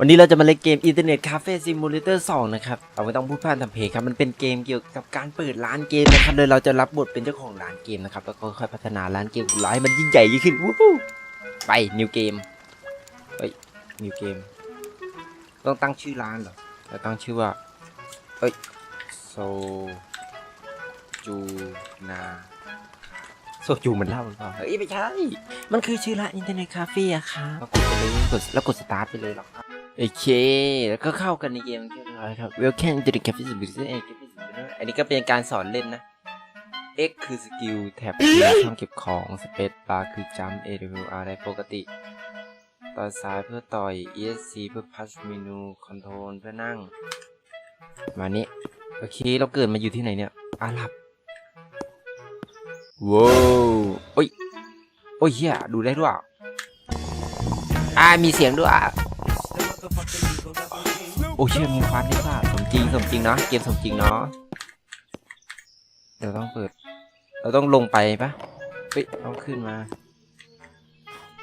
วันนี้เราจะมาเล่นเกม Internet Cafe Simulator 2 นะครับเราไม่ต้องพูดพร่ำทำเพลงครับ มันเป็นเกมเกี่ยวกับการเปิดร้านเกมนะครับ โดยเราจะรับบทเป็นเจ้าของร้านเกมนะครับ แล้วก็ค่อยพัฒนาร้านเกมของเราให้มันยิ่งใหญ่ยิ่งขึ้น วู้ฮู้ไป New Game เฮ้ย New Game ต้องตั้งชื่อร้านเหรอแล้วตั้งชื่อว่าเอ้ย โซจูนาโซจูมันเล่าหรือเปล่าเฮ้ยไม่ใช่ มันคือชื่อร้านอินเทอร์เน็ตคาเฟ่อะค่ะแล้วกดไปเลยกดแล้วกดสตาร์ทไปเลยหรอกครับ โอเค แล้วก็เข้ากันในเกมเรียบร้อยครับ Welcome to the Cafe Simulator อันนี้ก็เป็นการสอนเล่นนะ X คือสกิลแท็บคือช่องเก็บของ Space Bar คือ Jump A W R ได้ปกติ ต่อซ้ายเพื่อต่อย ESC เพื่อพัชเมนูคอนโทรลเพื่อนั่ง มานี้ โอเค เราเกิดมาอยู่ที่ไหนเนี่ย อาหรับว้าวโอ้ย โอ้ยเฮียดูได้ด้วยอะอ่ามีเสียงด้วยอะ โอ้เชี่ยมีควันด้วยป่ะสมจริงสมจริงเนาะเกมสมจริงเนาะเดี๋ยวต้องเปิด เราต้องลงไปปะเฮ้ยต้องขึ้นมา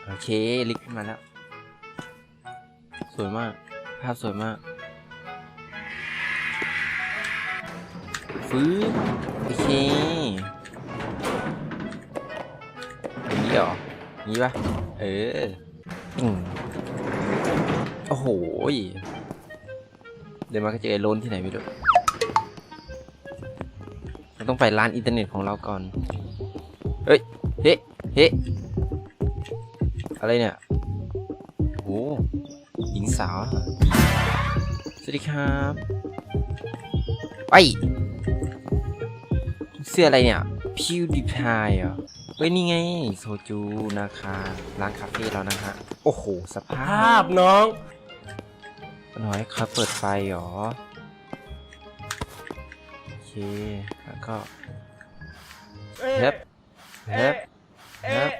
โอเคลิฟต์ขึ้นมาแล้ว สวยมาก ภาพสวยมากฟื้นโอเคอย่างนี้เหรออย่างนี้ปะเออ โอ้โหเดี๋ยวมาก็เจอไอ้โลนที่ไหนไม่รู้เราต้องไปร้านอินเทอร์เน็ตของเราก่อน เฮ้ย เฮ้เฮ้อะไรเนี่ยโอ้หญิงสาว สวัสดีครับไปเสื้ออะไรเนี่ยพิวดิพายเหรอเฮ้ยนี่ไงโซจูนะคะร้านคาเฟ่แล้วนะฮะ โอ้โห สภาพ น้อง น้อยครับเปิดไฟเหรอ โอเค แล้วก็เฮ็บเฮ็บเฮ็บ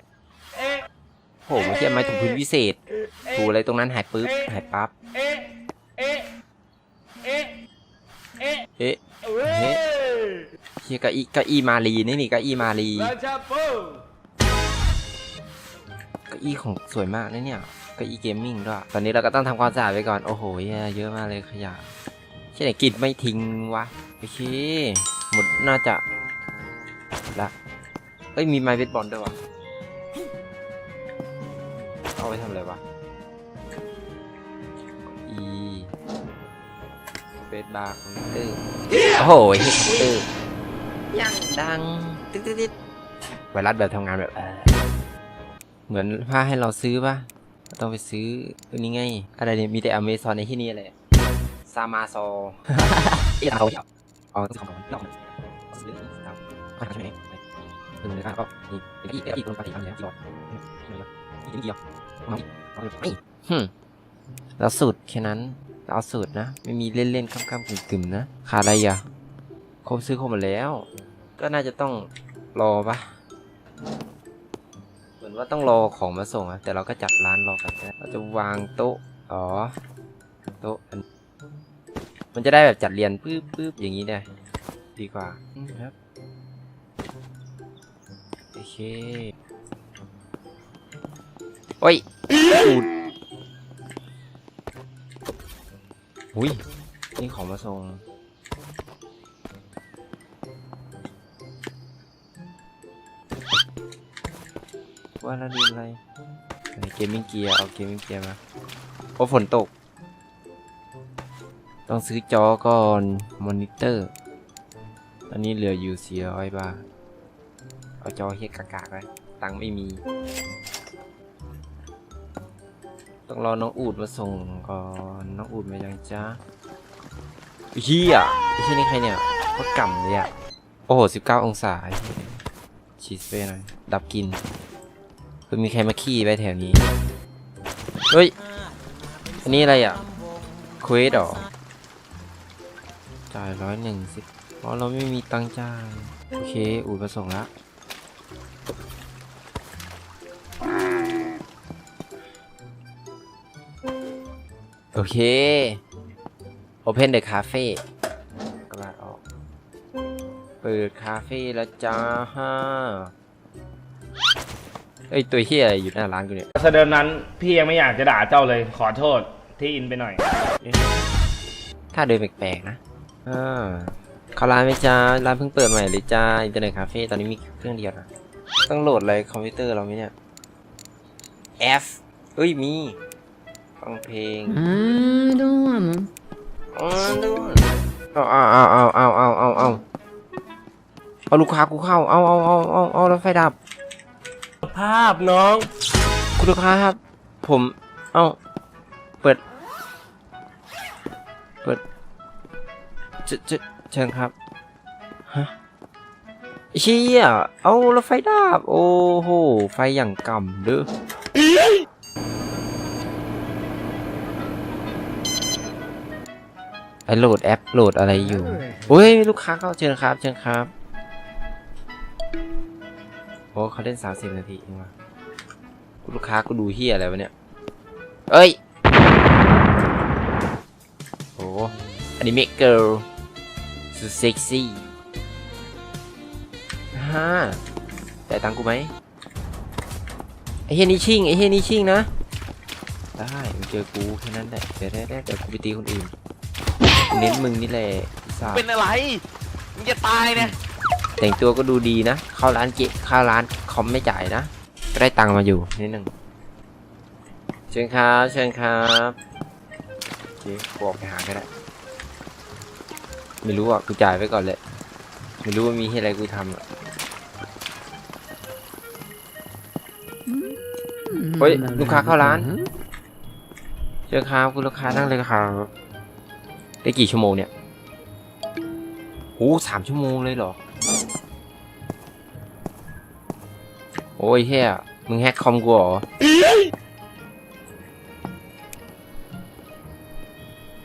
โหเมื่อกี้ไม่ถูกพื้นวิเศษ ถูอะไรตรงนั้นหายปุ๊บ หายปั๊บ เอ๊ะเอ๊ะเอ๊ะเอ๊ะเอ๊ะเว้ยเฮ้เฮียเก้าอี้เก้าอี้มาลีนี่นี่เก้าอี้มาลีราชาโป้ เก้าอี้ของสวยมากนะเนี่ยเก้าอี้เกมมิ่งด้วย ตอนนี้เราก็ต้องทำความสะอาดไปก่อน โอ้โหเหี้ยเยอะมากเลยขยะใช่ไหนกินไม่ทิ้งวะ โอเค หมดน่าจะละเอ้ย มีไม้เบสบอลด้วยวะ เอาไปทำอะไรวะ อีเบสบาร์คอมพิวเตอร์โอ้โหเฮ้ยคอมพิวเตอร์ยังดังตึ๊ดตึ๊ดตึ๊ดไวรัสแบบทำงานแบบ เหมือนผ้าให้เราซื้อป่ะต้องไปซื้ออันนี้ไง อะไรเนี่ยมีแต่อเมซอนในที่นี่อะไรซามาซอเอ๊ะเอาเอาเอาต้องทำก่อนไม่ต้องซื้อเอาก็ทำใช่ไหมเป็นเลยก็นี่เป็นอีกอีกคนปฏิบัติแล้วกี่วันอีกเดียวมาอีกเอาอีกไม่ฮึเราสูตรแค่นั้นเราเอาสูตรนะ ไม่มีเล่นเล่นๆค่ำๆกึ่มๆนะขาดอะไรอะครบซื้อครบหมดแล้ว ก็น่าจะต้องรอปะ มือนว่าต้องรอของมาส่งอะแต่เราก็จัดร้านรอกันนะเราจะวางโต๊ะอ๋อโต๊ะมันจะได้แบบจัดเรียนปื๊บปื๊บอย่างนี้ได้ดีกว่าครับโอเคโอ้ยอูดอุ้ยนี่ของมาส่ง ว่าเราดูอะไรอะไรเกมมิ่งเกียร์เอาเกมมิ่งเกียร์มาโอ้ฝนตก ต้องซื้อจอก่อนมอนิเตอร์อันนี้เหลืออยู่สี่ร้อยบาทเอาจอเฮียกากๆไว้ตังไม่มี ต้องรอน้องอูดมาส่งก่อนน้องอูดมายังจ้าเฮียไอ้ที่นี่ใครเนี่ยโคตรก่ำเลยอะโอ้โหสิบเก้าองศาชีสเป้หน่อยดับกิน คือมีใครมาขี้ไปแถวนี้ เฮ้ย อันนี้อะไรอะเควสหรอ จ่ายร้อยหนึ่งสิเพราะเราไม่มีตังค์จ่าย โอเค อูดมาส่งละโอเค Open the Cafe กระดาษออก เปิดคาเฟ่แล้วจ้า เอ้ยตัวเฮียอะไรอยู่หน้าร้านกูเนี่ยแสดงนั้นพี่ยังไม่อยากจะด่าเจ้าเลยขอโทษที่อินไปหน่อย ถ้าเดินแปลกๆนะอ่าเขาร้านไหมจ้าร้านเพิ่งเปิดใหม่เลยจ้าอินเทอร์เน็ตคาเฟ่ตอนนี้มีเครื่องเดียวนะต้องโหลดอะไรคอมพิวเตอร์เราไหมเนี่ย F เอ้ยมีฟังเพลง I don't wanna. อ๋อดูเอาเอาเอาเอาเอาเอาเอาเอาเอาลูกค้ากูเข้าเอาเอาเอาเอาเอาแล้วไฟดับ ภาพน้อง คุณลูกค้าครับ ผม เอ้า เปิด เปิดเจเจเชิญครับ ฮะเชี่ยเอาแล้วไฟดับ โอ้โห ไฟอย่างกำเด้อไอโหลดแอปโหลดอะไรอยู่โอ้ย ลูกค้าเข้าเชิญครับ เชิญครับ โอ้เขาเล่นสามสิบนาทีเองว่ะลูกค้ากูดูเฮียอะไรวะเนี่ย เอ้ย โอ้อันนี้เมกเกิลสุดเซ็กซี่ฮ่าจ่ายตังค์กูไหมไอ้เฮียนี่ชิงไอ้เฮียนี่ชิงนะ ได้มึงเจอกูแค่นั้นแหละเดี๋ยวแรกๆเดี๋ยวกูไปตีคนอื่น เน้นมึงนี่แหละเป็นอะไร มึงจะตายเนี่ย แต่งตัวก็ดูดีนะ เข้าร้านเกะเข้าร้านคอมไม่จ่ายนะ ก็ได้ตังค์มาอยู่นิดหนึ่งเชิญครับ เชิญครับโอเคกูออกไปหาก็ได้ ไม่รู้อะ กูจ่ายไว้ก่อนเลย ไม่รู้ว่ามีอะไรกูทำอะ เฮ้ย ลูกค้าเข้าร้าน เชิญครับ คุณลูกค้านั่งเลยครับ ได้กี่ชั่วโมงเนี่ยโอ้สามชั่วโมงเลยเหรอ โอ้ยเฮียมึงแฮกคอมกูเหรอ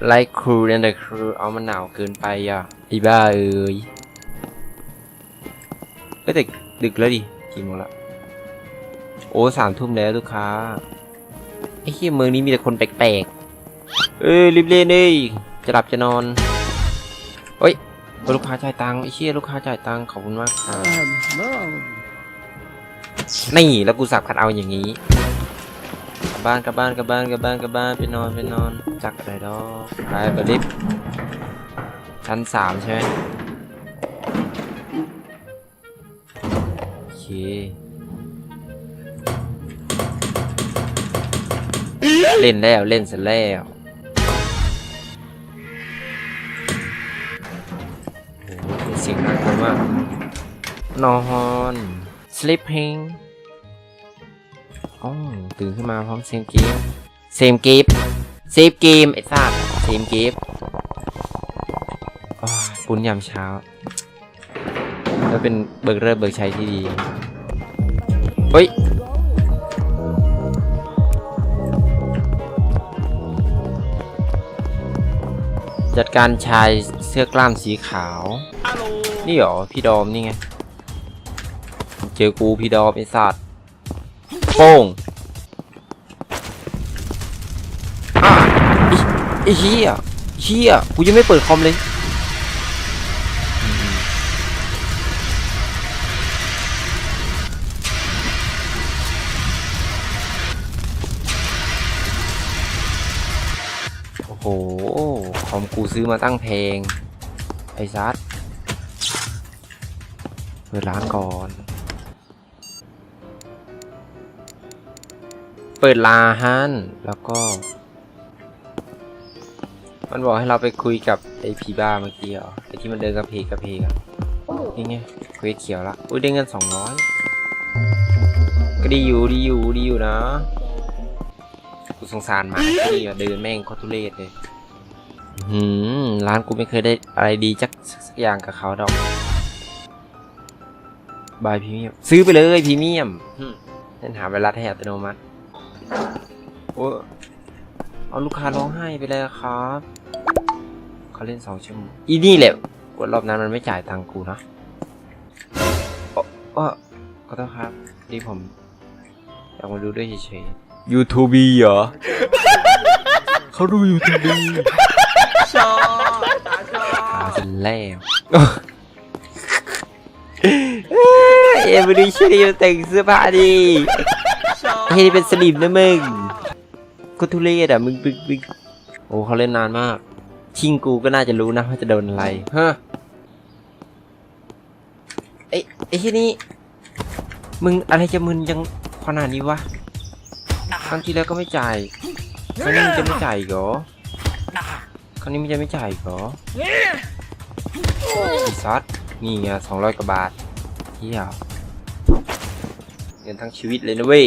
ไลค์ครูเนี่ยแต่ครูเอามันหนาวเกินไปอะอีบ้าเอ้ยเอ้ยแต่ดึกแล้วดิกี่โมงละโอ้สามทุ่มแล้วลูกค้าไอ้เฮียเมืองนี้มีแต่คนแปลกๆเอ้ยรีบเล่นเลยจะหลับจะนอนเฮ้ยลูกค้าจ่ายตังค์ไอ้เชี่ยลูกค้าจ่ายตังค์ขอบคุณมากครับ นี่แล้วกูสับคัดเอาอย่างนี้กลับบ้านกลับบ้านกลับบ้านกลับบ้านกลับบ้านไปนอนไปนอนจักอะไรดอกไปบลิฟชั้นสามใช่ไหมโอเคเล่นแล้วเล่นเสร็จแล้วโอ้โหเสียงน่ากลัวมากนอน sleeping อ๋อตื่นขึ้นมาพร้อมเซมเกมเซมเกมเซฟเกมไอ้สัสเซมกมอ้าวปุ้นยามเช้า แล้วเป็นเบิกเริ่มเบิกชัยที่ดี เฮ้ยจัดการชายเสื้อกล้ามสีขาว นี่เหรอ พี่ดอมนี่ไง เจอกูพี่ดอมไอ้สัตว์โป้งไอ้เหี้ยเหี้ยกูยังไม่เปิดคอมเลยอืมโอ้โหคอมกูซื้อมาตั้งแพงไอ้ซัดเปิดร้านก่อน เปิดลาฮันแล้วก็ มันบอกให้เราไปคุยกับไอ้พีบ้าเมื่อกี้เหรอไอ้ที่มันเดินกระเพกกระเพกอะนี่ไงเควสเขียวละอุ้ยได้เงินสองร้อยก็ดีอยู่ดีอยู่ดีอยู่นะกูสงสารหมาที่นี่อะเดินแม่งโคตรทุเรศเลยหืมร้านกูไม่เคยได้อะไรดีจักสักอย่างกับเขาดอกบายพรีเมียมซื้อไปเลยพรีเมียมเล่นหาไวรัสให้อัตโนมัติ โอ้เอาลูกค้าร้องไห้ไปเลยครับเขาเล่นสองชั่วโมงอีนี่แหละกดรอบนั้นมันไม่จ่ายตังค์กูนะโอ้โอ้ขอโทษครับที่ผมอยากมาดูด้วยเฉยๆ YouTube เหรอเขาดู YouTube ชอบตาชอบตาเป็นแล้วเอ็มดูชลีมแต่งเสื้อผ้าดี ชอบเฮ้ยนี่เป็นสลิมนะมึงก็ทุเรศอะมึงมึงมึงโอ้เขาเล่นนานมาก ชิงกูก็น่าจะรู้นะว่าจะโดนอะไรฮะไอ้ไอ้ที่นี่มึงอะไรจะมึนยังขนาดนี้วะครั้งที่แล้วก็ไม่จ่ายครั้งนี้มึงจะไม่จ่ายอีกเหรอครั้งนี้มึงจะไม่จ่ายอีกเหรอซัดนี่ไงสองร้อยกว่าบาทเที่ยเงินทั้งชีวิตเลยนะเว้ย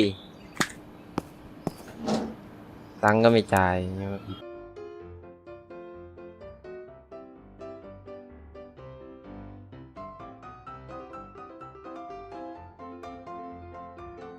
ตังค์ก็ไม่จ่าย